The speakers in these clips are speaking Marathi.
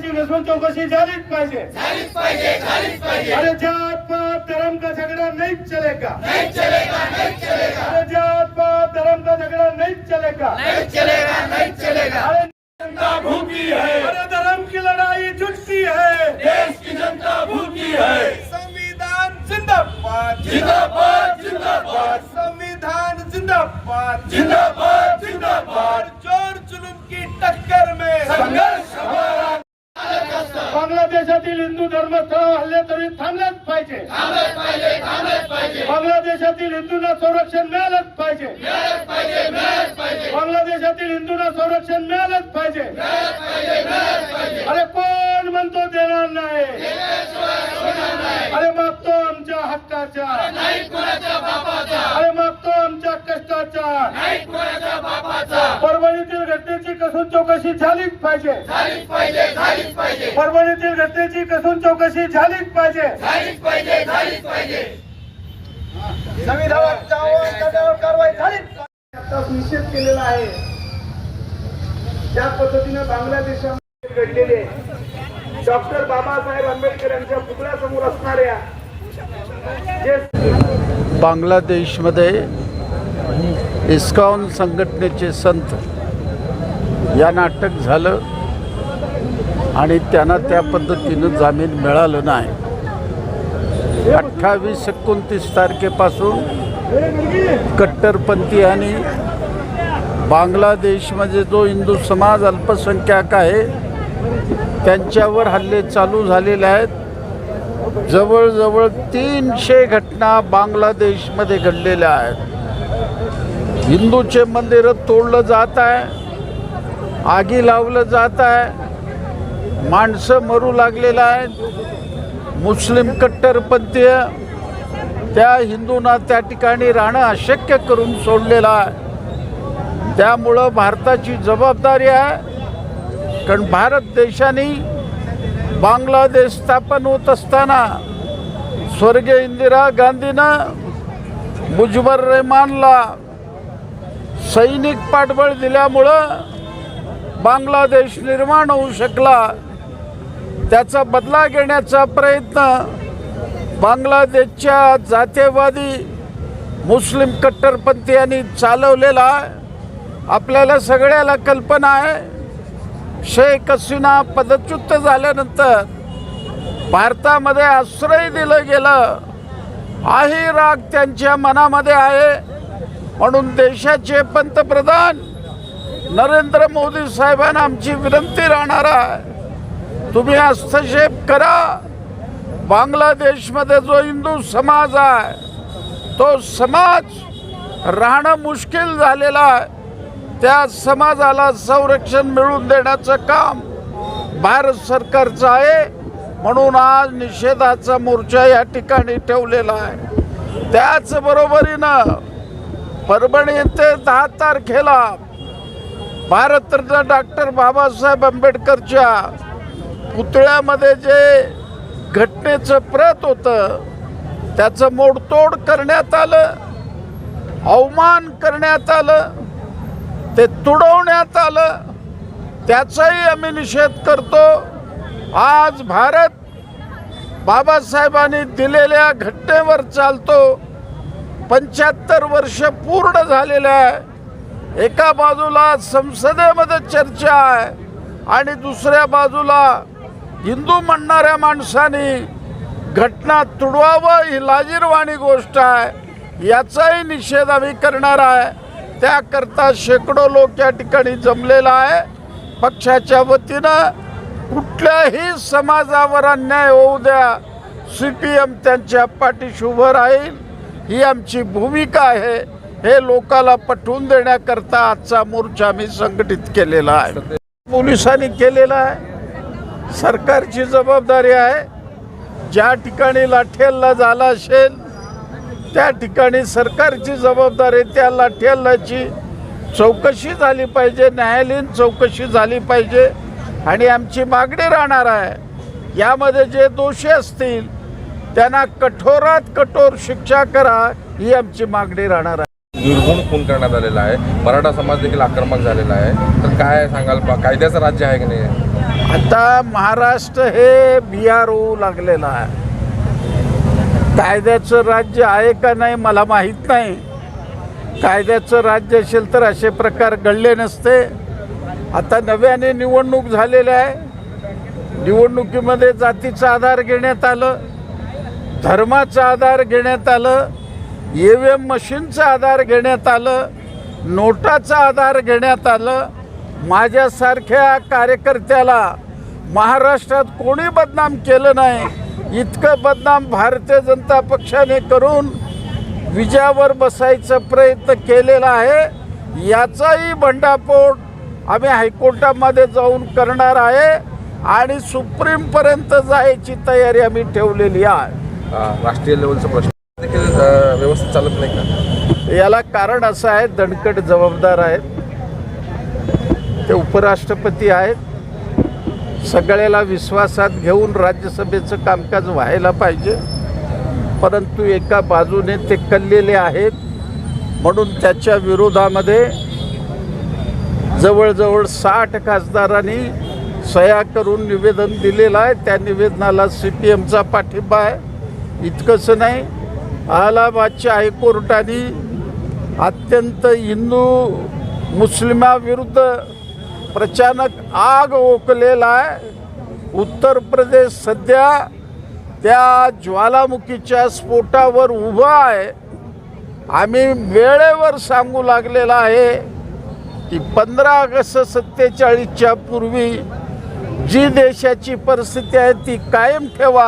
त्याची कसून चौकशी झालीच पाहिजे. अरे जात पात धर्म का झगड़ा नहीं चलेगा. अरे जात पात धर्म का झगड़ा नहीं चलेगा. अरे जनता भूखी है. अरे धर्म की लड़ाई जुटती है. देश की जनता भूखी है. संविधान जिंदाबाद जिंदाबाद जिंदाबाद संविधान जिंदाबाद जिंदाबाद जिंदाबाद जोर जुलूम की टक्कर में संघर्ष हमारा बांगलादेशातील हिंदू धर्मस्थळ हल्ले तरी थांबलेच पाहिजे बांगलादेशातील हिंदूंना संरक्षण मिळालंच पाहिजे. बांगलादेशातील हिंदूंना संरक्षण मिळालंच पाहिजे. अरे कोण म्हणतो देणार नाही? अरे मागतो आमच्या हक्काच्या अरे मागतो आमच्या कष्टाच्या परभणीतील घटनेची कसून चौकशी झालीच पाहिजे. परभणीतील घटनेची कसून चौकशी झालीच पाहिजे. संविधानावर कारवाई निषेध केलेला आहे. ज्या पद्धतीने बांगलादेशामध्ये घडलेले डॉक्टर बाबासाहेब आंबेडकर यांच्या पुतळ्यासमोर असणाऱ्या जे बांगलादेशमध्ये इस्कॉन संघटनेचे संत यांना अटक झालं आणि त्यांना त्या पद्धतीनं जामीन मिळालं नाही. अठ्ठावीस एकोणतीस तारखेपासून कट्टरपंथी आणि बांगलादेशमध्ये म्हणजे जो हिंदू समाज अल्पसंख्याक आहे त्यांच्यावर हल्ले चालू झालेले आहेत. जवळजवळ तीनशे घटना बांगलादेशमध्ये घडलेल्या आहेत. हिंदूचे मंदिरं तोडलं जात आहे आगी लावलं जात आहे माणसं मरू लागलेलं आहेत. मुस्लिम कट्टरपंथीय त्या हिंदूंना त्या ठिकाणी राहणं अशक्य करून सोडलेलं आहे. त्यामुळं भारताची जबाबदारी आहे. कारण भारत देशाने बांगलादेश स्थापन होत असताना स्वर्गीय इंदिरा गांधीनं मुजबर रहमानला सैनिक पाठबळ दिल्यामुळं बांगलादेश निर्माण होऊ शकला. त्याचा बदला घेण्याचा प्रयत्न बांगलादेशच्या जातीयवादी मुस्लिम कट्टरपंथीयांनी चालवलेला आहे. आपल्याला सगळ्याला कल्पना आहे. शेख हसीना पदच्युत झाल्यानंतर भारतामध्ये आश्रय दिलं गेलं. हाही राग त्यांच्या मनामध्ये आहे. म्हणून देशाचे पंतप्रधान नरेंद्र मोदी साहेबांना आमची विनंती राहणार आहे. तुम्ही हस्तक्षेप करा. बांगलादेशमध्ये जो हिंदू समाज आहे तो समाज राहणं मुश्किल झालेलं आहे. त्या समाजाला संरक्षण मिळवून देण्याचं काम भारत सरकारचं आहे म्हणून आज निषेधाचा मोर्चा या ठिकाणी ठेवलेला आहे. त्याचबरोबरीनं परभणी ते दहा तारखेला भारतरत्न डॉक्टर बाबासाहेब आंबेडकरच्या पुतळ्यामध्ये जे घटनेचं प्रत होतं त्याचं मोडतोड करण्यात आलं अवमान करण्यात आलं ते तुडवण्यात आलं त्याचाही आम्ही निषेध करतो. आज भारत बाबासाहेबांनी दिलेल्या घटनेवर चालतो. पंच्याहत्तर वर्ष पूर्ण झालेले आहे. एका बाजूला संसदेमध्ये चर्चा आहे आणि दुसऱ्या बाजूला हिंदू म्हणणाऱ्या माणसाने घटना तुडवावं ही लाजीरवाणी गोष्ट आहे. याचाही निषेध आम्ही करणार आहे. त्याकरता शेकडो लोक या ठिकाणी जमलेला आहे. पक्षाच्या वतीनं कुठल्याही समाजावर अन्याय होऊ द्या. सी पी एम त्यांच्या पाठीशी उभं राहील. ही आमची भूमिका आहे. हे लोकाला पटवून देण्याकरता आजचा मोर्चा आम्ही संघटित केलेला आहे. पोलिसांनी केलेला आहे. सरकारची जबाबदारी आहे ज्या ठिकाणी लाठीहल्ला झाला असेल त्या ठिकाणी सरकारची जबाबदारी त्या लाठीहल्ल्याची चौकशी झाली पाहिजे न्यायालयीन चौकशी झाली पाहिजे. आणि आमची मागणी राहणार आहे यामध्ये जे दोषी असतील त्यांना कठोरात कठोर शिक्षा करा ही आमची मागणी राहणार आहे. निर्गुण खून करण्यात आलेला आहे. मराठा समाज देखील आक्रमक झालेला आहे. तर काय सांगाल बा- कायद्याचं राज्य आहे की नाही? आता महाराष्ट्र हे बिहार होऊ लागलेलं आहे. कायद्याचं राज्य आहे का नाही मला माहीत नाही. कायद्याचं राज्य असेल तर असे प्रकार घडले नसते. आता नव्याने निवडणूक झालेल्या आहे. निवडणुकीमध्ये जातीचा आधार घेण्यात आलं धर्माचा आधार घेण्यात आलं ई व्ही एम मशीनचा आधार घेण्यात आलं नोटाचा आधार घेण्यात आलं माझ्यासारख्या कार्यकर्त्याला महाराष्ट्रात कोणी बदनाम केलं नाही इतकं बदनाम भारतीय जनता पक्षाने करून विजयावर बसायचा प्रयत्न केलेला आहे. याचाही भंडाफोड आम्ही हायकोर्टामध्ये जाऊन करणार आहे आणि सुप्रीमपर्यंत जायची तयारी आम्ही ठेवलेली आहे. राष्ट्रीय लेवलचा प्रश्न देखील व्यवस्थित चालत नाही का? याला कारण असं आहे दणकट जबाबदार आहेत. ते उपराष्ट्रपती आहेत. सगळ्याला विश्वासात घेऊन राज्यसभेचं कामकाज व्हायला पाहिजे. परंतु एका बाजूने ते कललेले आहेत. म्हणून त्याच्या विरोधामध्ये जवळजवळ साठ खासदारांनी सह्या करून निवेदन दिलेलं आहे. त्या निवेदनाला सी पी एमचा पाठिंबा आहे. इतकंच नाही. अलाहाबादच्या हायकोर्टाने अत्यंत हिंदू मुस्लिमाविरुद्ध प्रचानक आग ओकलेला आहे. उत्तर प्रदेश सध्या त्या ज्वालामुखीच्या स्फोटावर उभा आहे. आम्ही वेळेवर सांगू लागलेला आहे की पंधरा ऑगस्ट सत्तेचाळीसच्या पूर्वी जी देशाची परिस्थिती आहे ती कायम ठेवा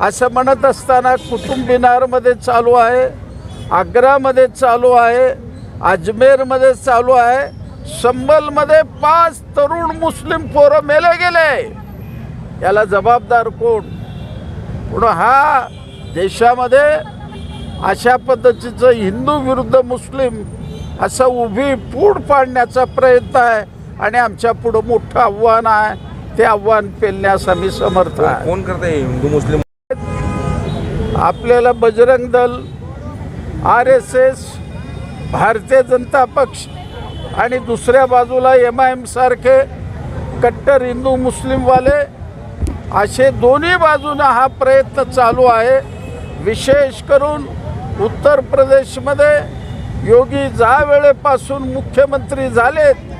असं म्हणत असताना कुतुंबिनारमध्ये चालू आहे आग्रामध्ये चालू आहे अजमेरमध्ये चालू आहे. संबलमध्ये पाच तरुण मुस्लिम पोरं मेले गेले. याला जबाबदार कोण? म्हणून हा देशामध्ये अशा पद्धतीचं हिंदू विरुद्ध मुस्लिम असं उभी पूड पाडण्याचा प्रयत्न आहे आणि आमच्या पुढं मोठं आव्हान आहे. ते आव्हान पेलण्यास आम्ही समर्थ आहे. कोण करते हिंदू मुस्लिम? आपल्याला Bajrang Dal R S S Bharatiya Janata पक्ष आणि दुसऱ्या बाजूला एम आय एमसारखे कट्टर हिंदू मुस्लिमवाले असे दोन्ही बाजूनं हा प्रयत्न चालू आहे. विशेष करून उत्तर प्रदेशमध्ये योगी ज्या वेळेपासून मुख्यमंत्री झालेत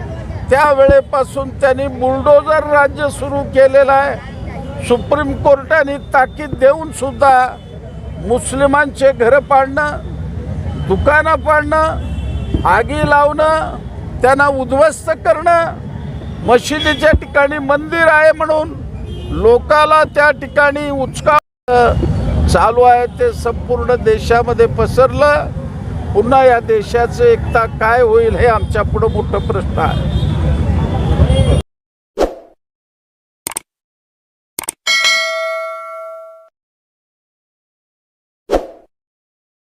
त्यावेळेपासून त्यांनी बुलडोजर राज्य सुरू केलेलं आहे. सुप्रीम कोर्टाने ताकीद देऊन सुद्धा मुस्लिमांचे घरं पाडणं दुकानं पाडणं आगी लावणं त्यांना उद्ध्वस्त करणं मशिदीच्या ठिकाणी मंदिर आहे म्हणून लोकाला त्या ठिकाणी उचका चालू आहे ते संपूर्ण देशामध्ये पसरलं. पुन्हा या देशाचं एकता काय होईल हे आमच्या पुढं मोठं प्रश्न आहे.